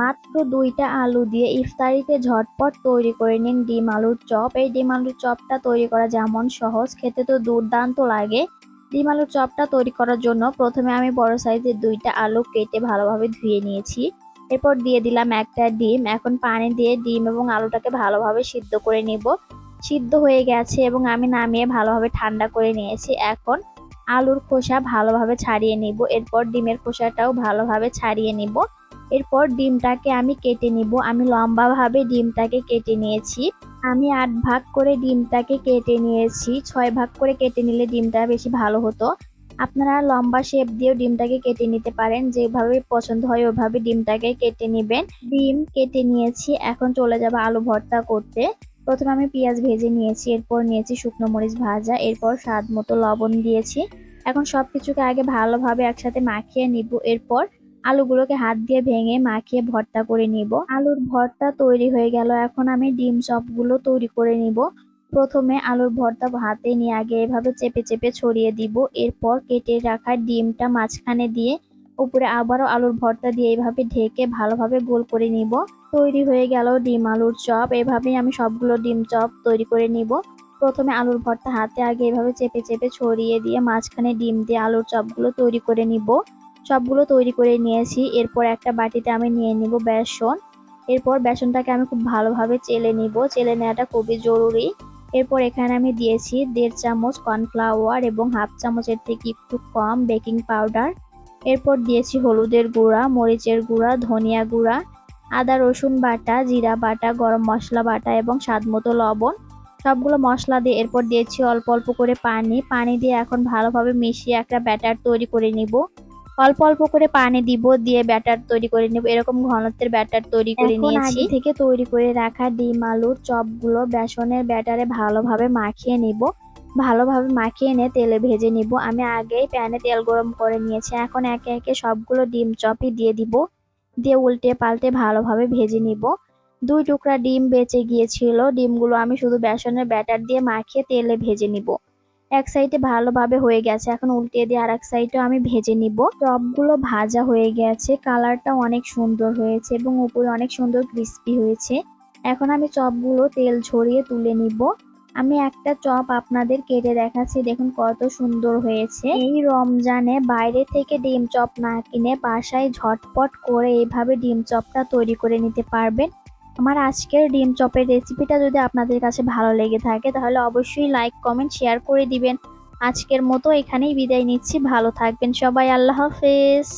মাত্র দুইটা আলু দিয়ে ইফতারিতে ঝটপট তৈরি করে নিন ডিম আলুর চপ। এই ডিম আলুর চপটা তৈরি করা যেমন সহজ, খেতে তো দুর্দান্ত লাগে। ডিম আলুর চপটা তৈরি করার জন্য প্রথমে আমি বড় সাইজের দুইটা আলু কেটে ভালোভাবে ধুয়ে নিয়েছি। এরপর দিয়ে দিলাম একটা ডিম। এখন পানি দিয়ে ডিম এবং আলুটাকে ভালোভাবে সিদ্ধ করে নিব। সিদ্ধ হয়ে গেছে এবং আমি নামিয়ে ভালোভাবে ঠান্ডা করে নিয়েছি। এখন আলুর খোসা ভালোভাবে ছাড়িয়ে নিব। এরপর ডিমের খোসাটাও ভালোভাবে ছাড়িয়ে নিব। এরপর ডিমটাকে আমি কেটে নিব। আমি লম্বাভাবে ডিমটাকে কেটে নিয়েছি। আমি আট ভাগ করে ডিমটাকে কেটে নিয়েছি। ছয় ভাগ করে কেটে নিলে ডিমটা বেশি ভালো হতো। আপনারা লম্বা শেপ দিয়েও ডিমটাকে কেটে নিতে পারেন। যেভাবে পছন্দ হয় ওইভাবে ডিমটাকে কেটে নেবেন। ডিম কেটে নিয়েছি। এখন চলে যাব আলু ভর্তা করতে। প্রথমে আমি পেঁয়াজ ভেজে নিয়েছি। এরপর নিয়েছি শুকনো মরিচ ভাজা। এরপর স্বাদ মতো লবণ দিয়েছি। এখন সব কিছুকে আগে ভালোভাবে একসাথে মাখিয়ে নিব। এরপর আলুগুলোকে হাত দিয়ে ভেঙে মাখিয়ে ভর্তা করে নিব। আলুর ভর্তা তৈরি হয়ে গেল, এখন আমি ডিম চপগুলো তৈরি করে নিব। প্রথমে আলুর ভর্তা হাতে নিয়ে আগে এভাবে চেপে চেপে ছড়িয়ে দিব। এরপর কেটে রাখা ডিমটা মাঝখানে দিয়ে উপরে আবারও আলুর ভর্তা দিয়ে এইভাবে ঢেকে ভালোভাবে গোল করে নিব। তৈরি হয়ে গেল ডিম আলুর চপ। এভাবেই আমি সবগুলো ডিম চপ তৈরি করে নিব। প্রথমে আলুর ভর্তা হাতে আগে এভাবে চেপে চেপে ছড়িয়ে দিয়ে মাঝখানে ডিম দিয়ে আলুর চপগুলো তৈরি করে নিব। সবগুলো তৈরি করে নিয়েছি। এরপর একটা বাটিতে আমি নিয়ে নিব বেসন। এরপর বেসনটাকে আমি খুব ভালোভাবে চেলে নিব। চেলে নেওয়াটা খুবই জরুরি। এরপর এখানে আমি দিয়েছি দেড় চামচ কর্নফ্লাওয়ার এবং হাফ চামচের থেকে একটু কম বেকিং পাউডার। এরপর দিয়েছি হলুদের গুঁড়া, মরিচের গুঁড়া, ধনিয়া গুঁড়া, আদা, রসুন বাটা, জিরা বাটা, গরম মশলা বাটা এবং স্বাদ মতো লবণ। সবগুলো মশলা দিয়ে এরপর দিয়েছি অল্প অল্প করে পানি। পানি দিয়ে এখন ভালোভাবে মিশিয়ে একটা ব্যাটার তৈরি করে নিব। অল্প অল্প করে পানি দিব দিয়ে ব্যাটার তৈরি করে নেব। এরকম ঘনত্বের ব্যাটার তৈরি করে নিয়েছি। থেকে তৈরি করে রাখা ডিম আলুর চপগুলো বেসনের ব্যাটারে ভালোভাবে মাখিয়ে নিব। ভালোভাবে মাখিয়ে এনে তেলে ভেজে নিব। আমি আগেই প্যানে তেল গরম করে নিয়েছি। এখন একে একে সবগুলো ডিম চপই দিয়ে দিব। দিয়ে উল্টে পাল্টে ভালোভাবে ভেজে নিব। দুই টুকরা ডিম বেঁচে গিয়েছিল। ডিমগুলো আমি শুধু বেসনের ব্যাটার দিয়ে মাখিয়ে তেলে ভেজে নিব। এক সাইডে ভালোভাবে হয়ে গেছে। এখন উল্টে দিয়ে আর এক সাইডেও আমি ভেজে নিব। চপগুলো ভাজা হয়ে গেছে। কালারটা অনেক সুন্দর হয়েছে এবং উপরে অনেক সুন্দর ক্রিস্পি হয়েছে। এখন আমি চপগুলো তেল ছড়িয়ে তুলে নিব। আমি একটা চপ আপনাদের কেটে দেখাচ্ছি। দেখুন কত সুন্দর হয়েছে। এই রমজানে বাইরে থেকে ডিম চপ না কিনে বাসায় ঝটপট করে এইভাবে ডিম চপটা তৈরি করে নিতে পারবেন। আমার আজকের ডিম চপের রেসিপিটা যদি আপনাদের কাছে ভালো লেগে থাকে, তাহলে অবশ্যই লাইক কমেন্ট শেয়ার করে দিবেন। আজকের মতো এখানেই বিদায় নিচ্ছি। ভালো থাকবেন সবাই। আল্লাহ হাফেজ।